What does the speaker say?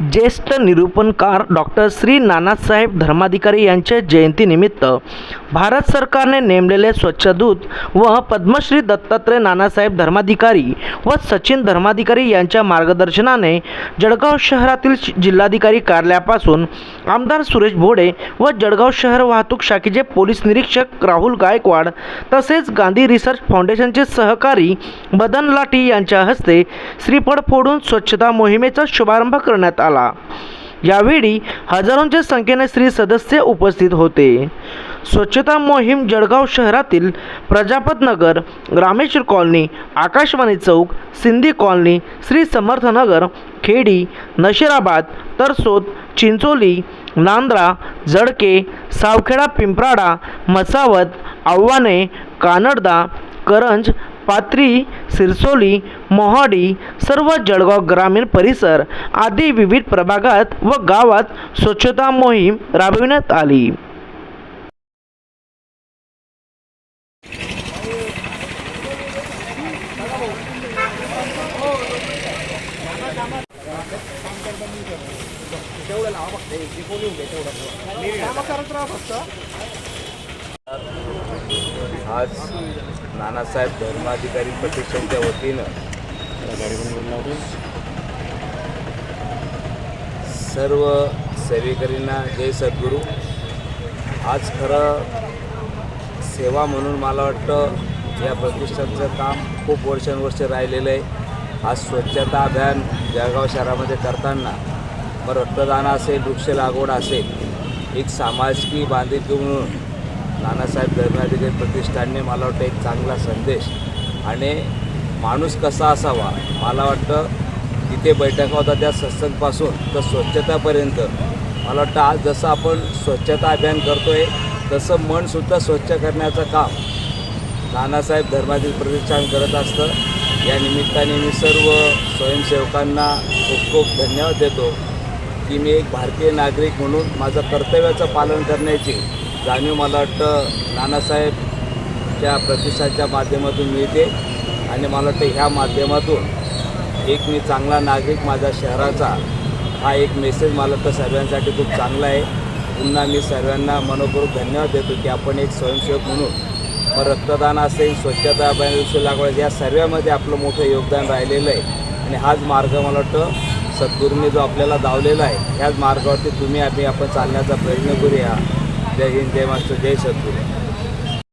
ज्येष्ठ निरूपणकार डॉक्टर श्री नानासाहेब धर्माधिकारी यांच्या जयंतीनिमित्त भारत सरकारने नेमलेले स्वच्छदूत व पद्मश्री दत्तात्रय नानासाहेब धर्माधिकारी व सचिन धर्माधिकारी यांच्या मार्गदर्शनाने जळगाव शहरातील जिल्हाधिकारी कार्यालयापासून आमदार सुरेश भोडे व जळगाव शहर वाहतूक शाखेचे पोलीस निरीक्षक राहुल गायकवाड तसेच गांधी रिसर्च फाउंडेशनचे सहकारी बदन लाठी यांच्या हस्ते श्रीफळ फोडून स्वच्छता मोहिमेचा शुभारंभ करण्यात आला. यावेळी हजारोंच्या संख्येने श्री सदस्य उपस्थित होते. स्वच्छता मोहीम जळगाव शहरातील प्रजापत नगर रामेश्वर कॉलनी आकाशवाणी चौक सिंधी कॉलनी श्री समर्थनगर खेडी नशिराबाद तरसोद चिंचोली नांद्रा जडके सावखेडा पिंपराडा मसावत आव्हाणे कानडदा करंज पात्री सिरसोली मोहाडी सर्व जळगाव ग्रामीण परिसर आदी विविध प्रभागात व गावात स्वच्छता मोहीम राबविण्यात आली. आज नानासाहेब धर्माधिकारी प्रतिष्ठानच्या वतीनं सर्व सेवेकरींना जय सद्गुरू. आज खरं सेवा म्हणून मला वाटतं या प्रतिष्ठानचं काम खूप वर्षानुवर्ष राहिलेलं आहे. आज स्वच्छता अभियान जळगाव शहरामध्ये करताना मग रक्तदान असेल वृक्ष लागवड असेल एक सामाजिक बांधिलकी म्हणून नानासाहेब धर्माधिकारी प्रतिष्ठानने मला वाटतं एक चांगला संदेश. आणि माणूस कसा असावा मला वाटतं तिथे बैठका होता त्या सत्संगपासून तर स्वच्छतापर्यंत. मला वाटतं आज जसं आपण स्वच्छता अभियान करतो आहे तसं मनसुद्धा स्वच्छ करण्याचं काम नानासाहेब धर्मातील प्रतिष्ठान करत असतं. या निमित्ताने मी सर्व स्वयंसेवकांना खूप खूप धन्यवाद देतो की मी एक भारतीय नागरिक म्हणून माझं कर्तव्याचं पालन करण्याची जाणीव मला वाटतं नानासाहेबच्या प्रतिसादच्या माध्यमातून मिळते आणि मला वाटतं ह्या माध्यमातून एक मी चांगला नागरिक माझ्या शहराचा हा एक मेसेज मला वाटतं सर्वांसाठी खूप चांगला आहे. पुन्हा मी सर्वांना मनपूर्वक धन्यवाद देतो की आपण एक स्वयंसेवक म्हणून मग रक्तदान असेल स्वच्छता अभियान लागवड या सर्वामध्ये आपलं मोठं योगदान राहिलेलं आहे. आणि हाच मार्ग मला वाटतं सद्गुरूंनी जो आपल्याला दावलेला आहे ह्याच मार्गावरती तुम्ही आम्ही आपण चालण्याचा प्रयत्न करूया. जय हिंद जय महाराष्ट्र जय सद्गुरू